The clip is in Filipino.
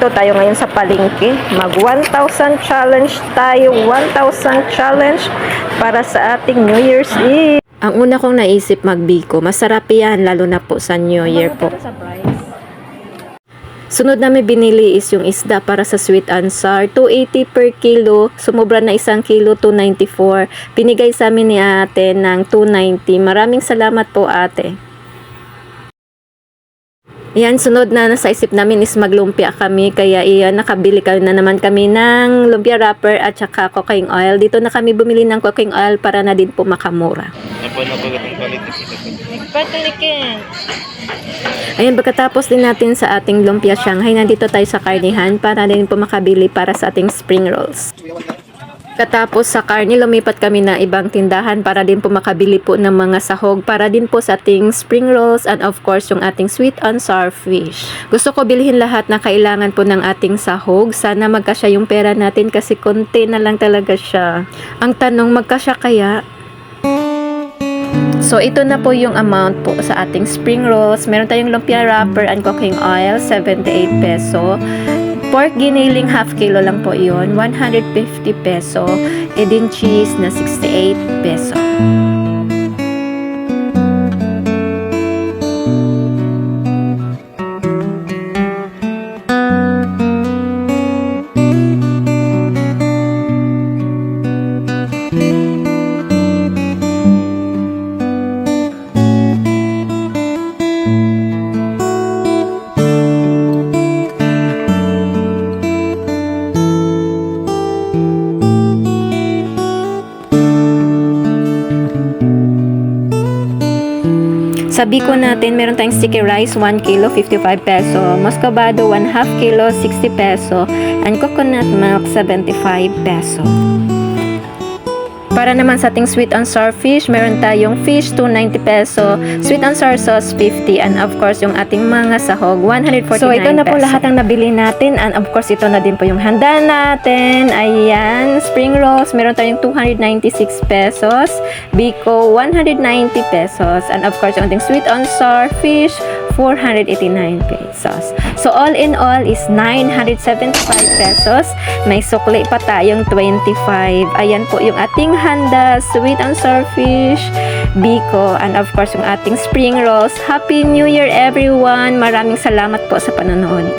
Nandito tayo ngayon sa palengke. Mag 1,000 challenge tayo. 1,000 challenge para sa ating New Year's Eve. Ang una kong naisip magbiko, masarap yan lalo na po sa New Year po. Sunod na may binili is yung isda para sa sweet and sour. 280 per kilo. Sumobra na isang kilo, 294. Pinigay sa amin ni ate ng 290. Maraming salamat po ate. Yan, sunod na nasa isip namin is maglumpia kami. Kaya iyan, nakabili kami na naman kami ng lumpia wrapper at saka cooking oil. Dito na kami bumili ng cooking oil para na din po makamura. Kasi Patalikin. Ayan, pagkatapos din natin sa ating lumpia Shanghai, nandito tayo sa karnihan para din po makabili para sa ating spring rolls. Katapos sa karne, lumipat kami na ibang tindahan para din po makabili po ng mga sahog para din po sa ating spring rolls and of course yung ating sweet and sour fish. Gusto ko bilhin lahat na kailangan po ng ating sahog. Sana magkasya yung pera natin kasi konti na lang talaga siya. Ang tanong, magkasya kaya? So, ito na po yung amount po sa ating spring rolls. Meron tayong lumpia wrapper and cooking oil, 78 peso. Pork giniling half kilo lang po yun, 150 peso. E din cheese na 68 peso. Sa biko natin, meron tayong sticky rice, 1 kilo, 55 peso. Muscovado, 1 half kilo, 60 peso. And coconut milk, 75 peso. Para naman sa ating sweet and sour fish, meron tayong fish, 290 peso. Sweet and sour sauce, 50. And of course, yung ating mga sahog, 149 So, ito na po peso. lahat ng nabili natin. And of course, ito na din po yung handa natin. Ayan, spring rolls, meron tayong 296 pesos. Biko, 190 pesos. And of course, yung ating sweet and sour fish, 489 pesos. So, all in all is 975 pesos. May sukli pa tayong 25. Ayan po yung ating handa, sweet and sour fish, biko, and of course yung ating spring rolls. Happy New Year everyone! Maraming salamat po sa panonood.